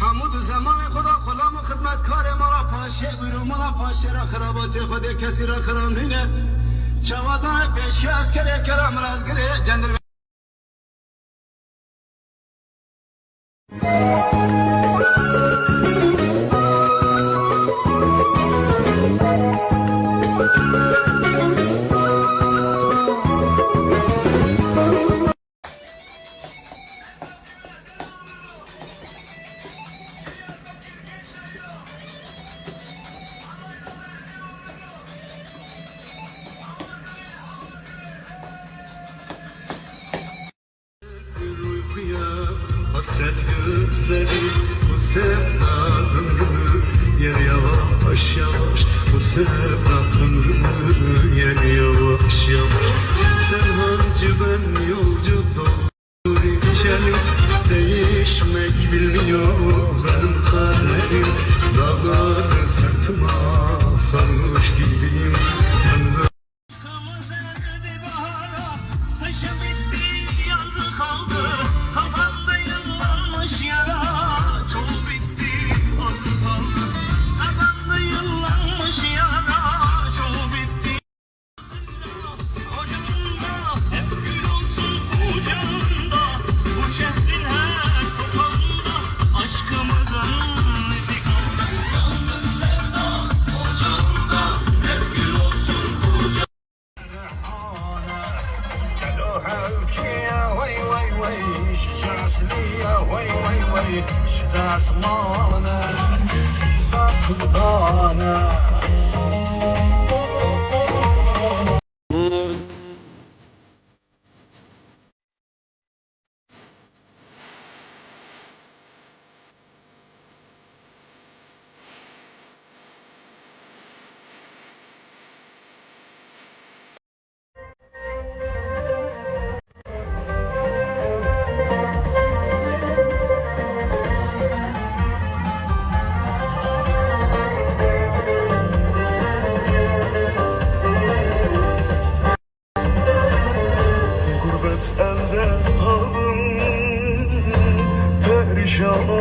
حمود زمان خدا غلام و خدمتکار ما را پاشه بیرو ما را پاشه را خرابات خود کسی را خرام نینه چوادان پیشی از کره کرام راز گره. جندر yavaş yavaş bu sevda ömrümü yer yavaş yavaş sen hancı ben yolcu doldur içelim. Değişmek bilmiyor وي وي شجاع سليا وي وي وي شجاع سمانة ساكن دانا show.